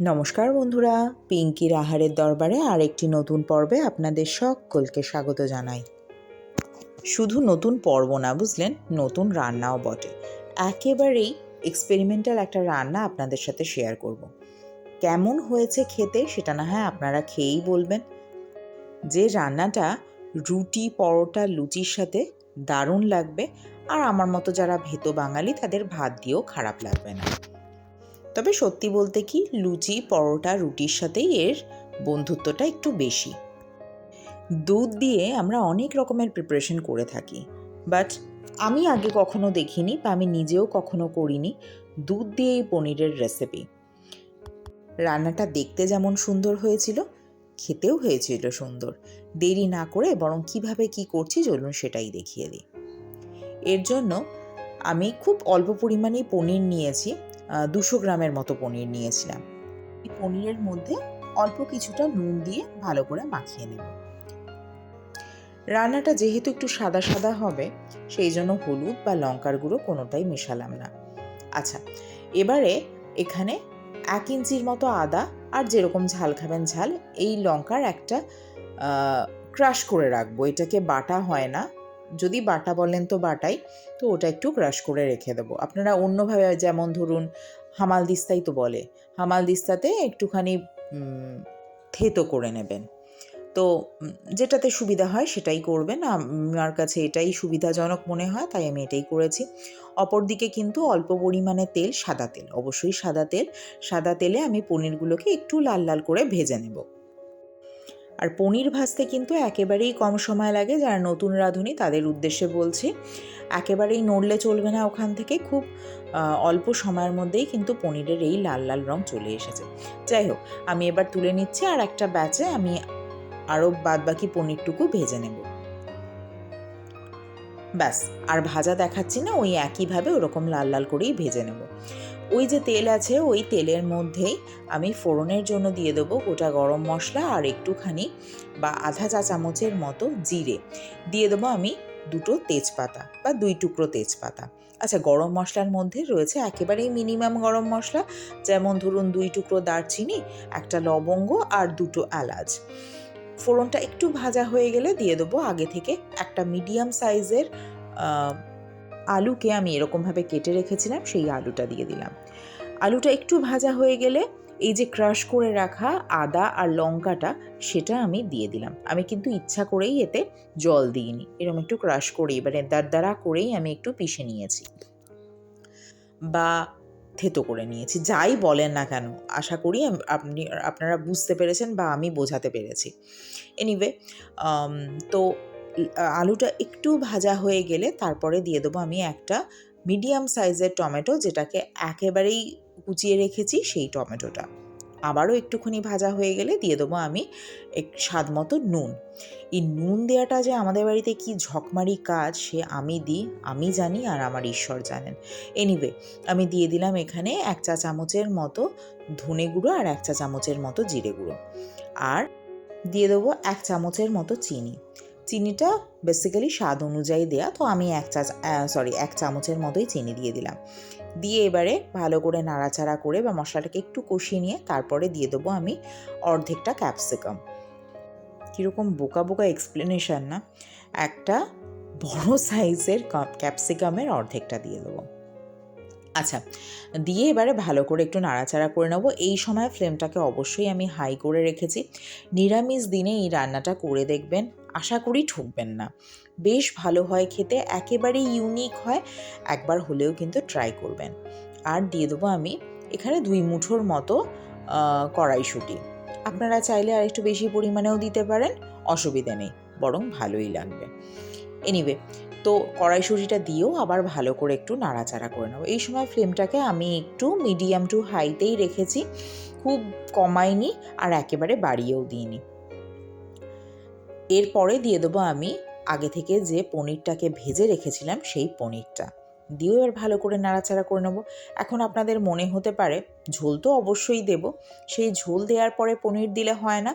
নমস্কার বন্ধুরা, পিঙ্কির আহারের দরবারে আরেকটি নতুন পর্বে আপনাদের সকলকে স্বাগত জানাই। শুধু নতুন পর্ব না, বুঝলেন? নতুন রান্নাও বটে। একেবারেই এক্সপেরিমেন্টাল একটা রান্না আপনাদের সাথে শেয়ার করব। কেমন হয়েছে খেতে সেটা না হয় আপনারা খেয়েই বলবেন। যে রান্নাটা রুটি, পরোটা, লুচির সাথে দারুণ লাগবে, আর আমার মতো যারা ভেতো বাঙালি তাদের ভাত দিয়েও খারাপ লাগবে না। তবে সত্যি বলতে কি, লুচি, পরোটা, রুটির সাথেই এর বন্ধুত্বটা একটু বেশি। দুধ দিয়ে আমরা অনেক রকমের প্রিপারেশন করে থাকি। বাট আমি আগে কখনো দেখিনি বা আমি নিজেও কখনো করিনি দুধ দিয়ে এই পনিরের রেসিপি রান্নাটা দেখতে যেমন সুন্দর হয়েছিল, খেতেও হয়েছিল সুন্দর। দেরি না করে বরং কীভাবে কি করছি চলুন সেটাই দেখিয়ে দিই। এর জন্য আমি খুব অল্প পরিমাণেই পনির নিয়েছি। দুশো গ্রামের মতো পনির নিয়েছিলাম। এই পনিরের মধ্যে অল্প কিছুটা নুন দিয়ে ভালো করে মাখিয়ে নেব। রান্নাটা যেহেতু একটু সাদা সাদা হবে, সেই জন্য হলুদ বা লঙ্কার গুঁড়ো কোনোটাই মেশালাম না। আচ্ছা এবারে এখানে এক ইঞ্চির মতো আদা আর যেরকম ঝাল খাবেন ঝাল, এই লঙ্কার একটা ক্রাশ করে রাখব। এটাকে বাটা হয় না যদি বাটা বলেন তো বাটাই, তো ওটা একটু ক্রাশ করে রেখে দেবো। আপনারা অন্যভাবে যেমন ধরুন, হামাল দিস্তাই তো বলে, হামাল দিস্তাতে একটুখানি থেতো করে নেবেন। তো যেটাতে সুবিধা হয় সেটাই করবেন। আমার কাছে এটাই সুবিধাজনক মনে হয়, তাই আমি এটাই করেছি। অপরদিকে কিন্তু অল্প পরিমাণে তেল, সাদা তেল। অবশ্যই সাদা তেল, সাদা তেলে আমি পনিরগুলোকে একটু লাল লাল করে ভেজে নেব। আর পনির ভাজতে কিন্তু একেবারেই কম সময় লাগে, যারা নতুন রাঁধুনি তাদের উদ্দেশ্যে বলছি। একেবারেই নড়লে চলবে না ওখান থেকে, খুব অল্প সময়ের মধ্যেই কিন্তু পনিরের এই লাল লাল রং চলে এসেছে। যাই হোক, আমি এবার তুলে নিচ্ছি আর একটা ব্যাচে আমি আরও বাদ বাকি পনিরটুকু ভেজে নেব। ব্যাস, আর ভাজা দেখাচ্ছি না, ওই একইভাবে ওরকম লাল লাল করেই ভেজে নেব। ওই যে তেল আছে, ওই তেলের মধ্যেই আমি ফোড়নের জন্য দিয়ে দেবো গোটা গরম মশলা আর একটুখানি বা আধা চা চামচের মতো জিরে। দিয়ে দেবো আমি দুটো তেজপাতা বা দুই টুকরো তেজপাতা। আচ্ছা গরম মশলার মধ্যে রয়েছে একেবারেই মিনিমাম গরম মশলা, যেমন ধরুন দুই টুকরো দারচিনি, একটা লবঙ্গ আর দুটো এলাচ। ফোড়নটা একটু ভাজা হয়ে গেলে দিয়ে দেবো আগে থেকে একটা মিডিয়াম সাইজের আলুকে আমি এরকমভাবে কেটে রেখেছিলাম, সেই আলুটা দিয়ে দিলাম। আলুটা একটু ভাজা হয়ে গেলে এই যে ক্রাশ করে রাখা আদা আর লঙ্কাটা, সেটা আমি দিয়ে দিলাম। আমি কিন্তু ইচ্ছা করেই এতে জল দিইনি। এরকম একটু ক্রাশ করে এবারে দাঁড়া করেই আমি একটু পিষে নিয়েছি। বা থেতো করে নিয়েছি, যাই বলেন না কেন, আশা করি আপনি, আপনারা বুঝতে পেরেছেন বা আমি বোঝাতে পেরেছি। এনিওয়ে তো আলুটা একটু ভাজা হয়ে গেলে তারপরে দিয়ে দেবো আমি একটা মিডিয়াম সাইজের টমেটো, যেটাকে একেবারেই কুচিয়ে রেখেছি সেই টমেটোটা। আবারও একটুখানি ভাজা হয়ে গেলে দিয়ে দেবো আমি এক স্বাদ মতো নুন। এই নুন দেওয়াটা যে আমাদের বাড়িতে কি ঝকমারি কাজ, সে আমি দিই, আমি জানি আর আমার ঈশ্বর জানেন। এনিওয়ে আমি দিয়ে দিলাম এখানে এক চা চামচের মতো ধনে গুঁড়ো আর এক চা চামচের মতো জিরে গুঁড়ো। আর দিয়ে দেবো এক চামচের মতো চিনি। চিনিটা বেসিক্যালি স্বাদ অনুযায়ী দেয়া। তো আমি এক চা সরি এক চামচের মতোই চিনি দিয়ে দিলাম। দিয়ে এবারে ভালো করে নাড়াচাড়া করে বা মশলাটাকে একটু কষিয়ে নিয়ে তারপরে দিয়ে দেবো আমি অর্ধেকটা ক্যাপসিকাম কীরকম বোকা বোকা এক্সপ্লেনেশন না? একটা বড় সাইজের ক্যাপসিকামের অর্ধেকটা দিয়ে দেবো। আচ্ছা দিয়ে এবারে ভালো করে একটু নাড়াচাড়া করে নেব। এই সময় ফ্লেমটাকে অবশ্যই আমি হাই করে রেখেছি। নিরামিষ দিনে এই রান্নাটা করে দেখবেন, আশা করি ঠকবেন না। বেশ ভালো হয় খেতে, একেবারেই ইউনিক হয়, একবার হলেও কিন্তু ট্রাই করবেন। আর দিয়ে দেবো আমি এখানে দুই মুঠোর মতো কড়াইশুঁটি। আপনারা চাইলে আর একটু বেশি পরিমাণেও দিতে পারেন, অসুবিধা নেই, বরং ভালোই লাগবে। এনিওয়ে তো কড়াইশুঁটিটা দিয়েও আবার ভালো করে একটু নাড়াচাড়া করে নেব। এই সময় ফ্লেমটাকে আমি একটু মিডিয়াম টু হাইতেই রেখেছি, খুব কমাইনি আর একেবারে বাড়িয়েও দিইনি। এরপরে দিয়ে দেবো আমি আগে থেকে যে পনিরটাকে ভেজে রেখেছিলাম সেই পনিরটা। দিয়েও এবার ভালো করে নাড়াচাড়া করে নেব। এখন আপনাদের মনে হতে পারে ঝোল তো অবশ্যই দেব, সেই ঝোল দেওয়ার পরে পনির দিলে হয় না।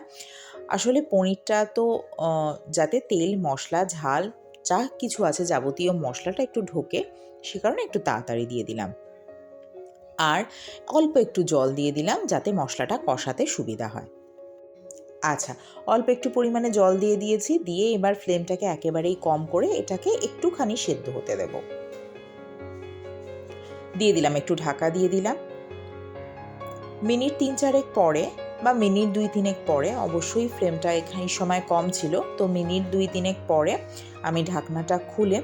আসলে পনিরটা তো যাতে তেল, মশলা, ঝাল যা কিছু আছে যাবতীয় মশলাটা একটু ঢোকে, সে কারণে একটু তাড়াতাড়ি দিয়ে দিলাম। আর অল্প একটু জল দিয়ে দিলাম যাতে মশলাটা কষাতে সুবিধা হয়। আচ্ছা অল্প একটু পরিমাণে জল দিয়ে দিয়েছি, দিয়ে এবার ফ্লেমটাকে একেবারেই কম করে এটাকে একটুখানি সেদ্ধ হতে দেব। দিয়ে দিলাম, একটু ঢাকা দিয়ে দিলাম। মিনিট তিন চারেক পরে বা মিনিট দুই তিনেক পরে, অবশ্যই ফ্লেমটা এখানে সময় কম ছিল, তো মিনিট দুই তিনেক পরে আমি ঢাকনাটা খুলে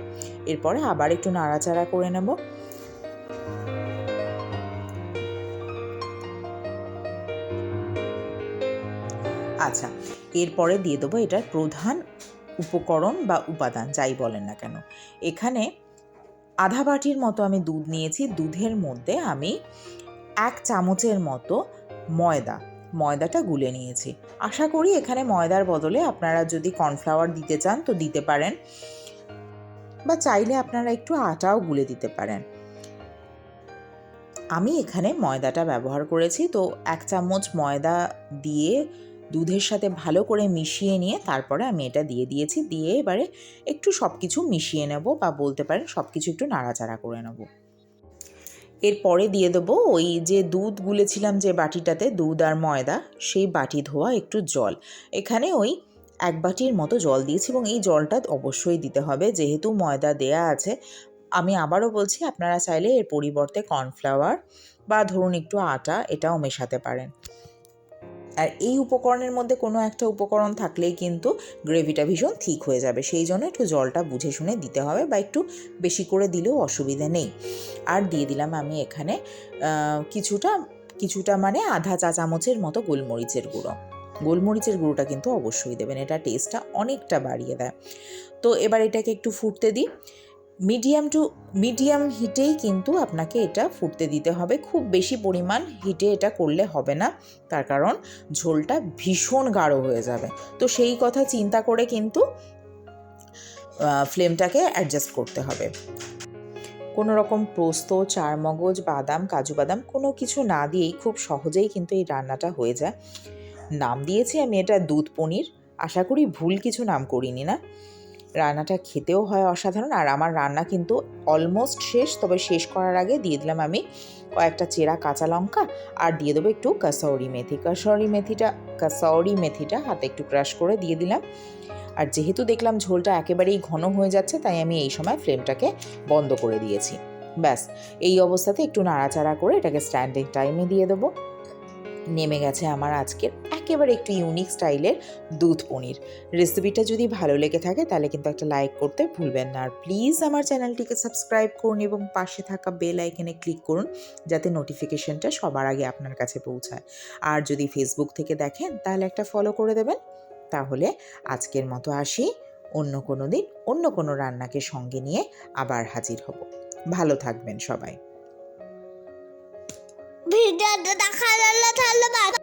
এরপরে আবার একটু নাড়াচাড়া করে নেব। আচ্ছা এরপরে দিয়ে দেবো এটার প্রধান উপকরণ বা উপাদান, যাই বলেন না কেন। এখানে আধা বাটির মতো আমি দুধ নিয়েছি, দুধের মধ্যে আমি এক চামচের মতো ময়দা ময়দাটা গুলে নিয়েছি। আশা করি এখানে ময়দার বদলে আপনারা যদি কর্নফ্লাওয়ার দিতে চান তো দিতে পারেন। বা চাইলে আপনারা একটু আটাও গুলে দিতে পারেন। আমি এখানে ময়দাটা ব্যবহার করেছি তো এক চামচ ময়দা দিয়ে দুধের সাথে ভালো করে মিশিয়ে নিয়ে তারপরে আমি এটা দিয়ে দিয়েছি। দিয়ে এবারে একটু সব কিছু মিশিয়ে নেব বা বলতে পারেন সব কিছু একটু নাড়াচাড়া করে নেব। এরপরে দিয়ে দেবো ওই যে দুধ গুলেছিলাম যে বাটিটাতে, দুধ আর ময়দা, সেই বাটি ধোয়া একটু জল। এখানে ওই এক বাটির মতো জল দিয়েছি এবং এই জলটা অবশ্যই দিতে হবে। যেহেতু ময়দা দেয়া আছে, আমি আবারও বলছি, আপনারা চাইলে এর পরিবর্তে কর্নফ্লাওয়ার বা ধরুন একটু আটা, এটাও মেশাতে পারেন। আর এই উপকরণের মধ্যে কোনো একটা উপকরণ থাকলেই কিন্তু গ্রেভিটা ভীষণ ঠিক হয়ে যাবে। সেই জন্য একটু জলটা বুঝে শুনে দিতে হবে বা একটু বেশি করে দিলেও অসুবিধা নেই। আর দিয়ে দিলাম আমি এখানে কিছুটা কিছুটা মানে আধা চা চামচের মতো গোলমরিচের গুঁড়ো। গোলমরিচের গুঁড়োটা কিন্তু অবশ্যই দেবেন, এটা টেস্টটা অনেকটা বাড়িয়ে দেয়। তো এবার এটাকে একটু ফুটতে দিই। মিডিয়াম টু মিডিয়াম হিটেই কিন্তু আপনাকে এটা ফুটতে দিতে হবে। খুব বেশি পরিমাণ হিটে এটা করলে হবে না। তার কারণ ঝোলটা ভীষণ গাঢ় হয়ে যাবে। তো সেই কথা চিন্তা করে কিন্তু ফ্লেমটাকে অ্যাডজাস্ট করতে হবে। কোনো রকম পোস্ত, চারমগজ, বাদাম, কাজু বাদাম কোনো কিছু না দিয়েই খুব সহজেই কিন্তু এই রান্নাটা হয়ে যায়। নাম দিয়েছি আমি এটা দুধ পনির। আশা করি ভুল কিছু নাম করিনি না। রান্নাটা খেতেও হয় অসাধারণ। আর আমার রান্না কিন্তু অলমোস্ট শেষ, তবে শেষ করার আগে দিয়ে দিলাম আমি কয়েকটা চেরা কাঁচা লঙ্কা আর দিয়ে দেবো একটু কাসৌরি মেথি। কাসৌরি মেথিটা কাসৌরি মেথিটা হাতে একটু ক্রাশ করে দিয়ে দিলাম। আর যেহেতু দেখলাম ঝোলটা একেবারেই ঘন হয়ে যাচ্ছে, তাই আমি এই সময় ফ্লেমটাকে বন্ধ করে দিয়েছি। ব্যাস, এই অবস্থাতে একটু নাড়াচাড়া করে এটাকে স্ট্যান্ডিং টাইমে দিয়ে দেবো। নেমে গেছে আমার আজকের একেবারে একটু ইউনিক স্টাইলের দুধ পনির। রেসিপিটা যদি ভালো লেগে থাকে, তাহলে কিন্তু একটা লাইক করতে ভুলবেন না। আর প্লিজ আমার চ্যানেলটিকে সাবস্ক্রাইব করুন এবং পাশে থাকা বেল আইকনে ক্লিক করুন, যাতে নোটিফিকেশনটা সবার আগে আপনার কাছে পৌঁছায়। আর যদি ফেসবুক থেকে দেখেন, তাহলে একটা ফলো করে দেবেন। তাহলে আজকের মতো আসি। অন্য কোনো দিন অন্য কোনো রান্নাকে সঙ্গে নিয়ে আবার হাজির হব। ভালো থাকবেন সবাই। ভিডিওটা দেখার জন্য ধন্যবাদ